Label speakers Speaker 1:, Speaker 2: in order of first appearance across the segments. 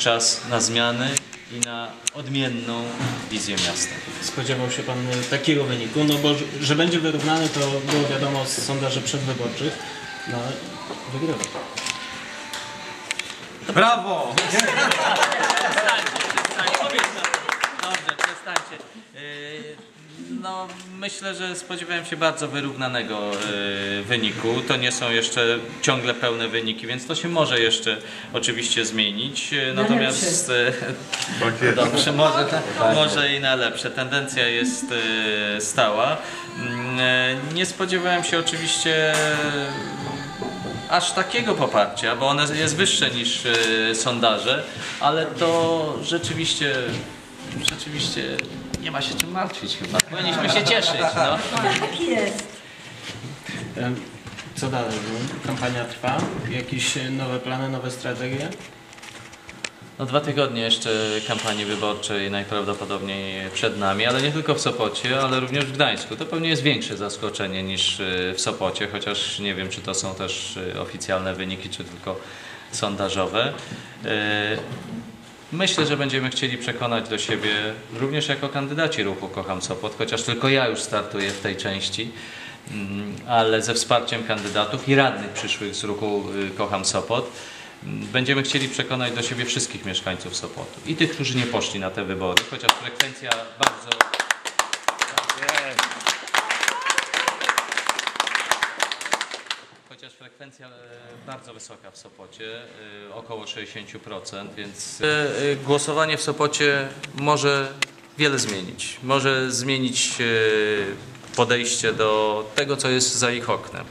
Speaker 1: czas na zmiany i na odmienną wizję miasta.
Speaker 2: Spodziewał się Pan takiego wyniku? No bo że- będzie wyrównany to było wiadomo z sondaży przedwyborczych. No ale wygrywa.
Speaker 1: Brawo! Przestańcie, przestańcie, przestańcie. Yy, No, myślę, że spodziewałem się bardzo wyrównanego yy, wyniku. To nie są jeszcze ciągle pełne wyniki, więc to się może jeszcze oczywiście zmienić. Yy, Natomiast yy, dobrze, może, może i na lepsze. Tendencja jest stała. Nie spodziewałem się oczywiście aż takiego poparcia, bo ono jest wyższe niż sondaże, ale to rzeczywiście, rzeczywiście nie ma się czym martwić chyba. Powinniśmy się cieszyć. No.
Speaker 3: Tak jest.
Speaker 2: Co dalej? Kampania trwa? Jakieś nowe plany, nowe strategie?
Speaker 1: No dwa tygodnie jeszcze kampanii wyborczej najprawdopodobniej przed nami, ale nie tylko w Sopocie, ale również w Gdańsku. To pewnie jest większe zaskoczenie niż e, w Sopocie, chociaż nie wiem, czy to są też e, oficjalne wyniki, czy tylko sondażowe. Myślę, że będziemy chcieli przekonać do siebie również jako kandydaci ruchu Kocham Sopot, chociaż tylko ja już startuję w tej części, Mm, ale ze wsparciem kandydatów i radnych przyszłych z ruchu y, Kocham Sopot. Mm, Będziemy chcieli przekonać do siebie wszystkich mieszkańców Sopotu i tych, którzy nie poszli na te wybory, chociaż frekwencja bardzo. Chociaż frekwencja e, bardzo wysoka w Sopocie, e, około 60%, więc e, głosowanie w Sopocie może wiele zmienić. Może zmienić podejście do tego, co jest za ich oknem.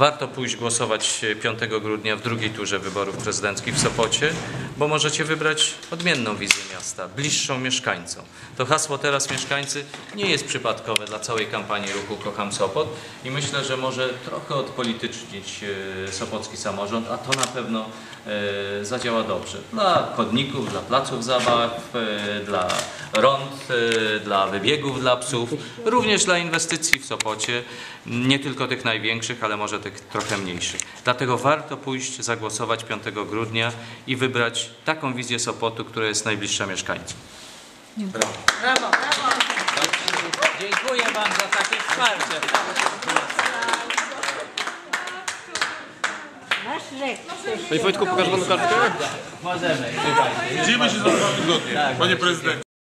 Speaker 1: Warto pójść głosować 5 grudnia w drugiej turze wyborów prezydenckich w Sopocie, bo możecie wybrać odmienną wizję miasta, bliższą mieszkańcom. To hasło teraz mieszkańcy nie jest przypadkowe dla całej kampanii ruchu Kocham Sopot i myślę, że może trochę odpolitycznić e, sopocki samorząd, a to na pewno e, zadziała dobrze. Dla chodników, dla placów zabaw, e, dla rond, dla wybiegów dla psów, również dla inwestycji w Sopocie, nie tylko tych największych, ale może tych trochę mniejszych. Dlatego warto pójść, zagłosować 5 grudnia i wybrać taką wizję Sopotu, która jest najbliższa mieszkańcom.
Speaker 3: Brawo, brawo.
Speaker 1: Dziękuję Wam za takie wsparcie.
Speaker 4: Panie Wojtku, pokaż panu kartkę?
Speaker 1: Możemy.
Speaker 5: Widzimy się za dwa tygodnie, panie prezydencie.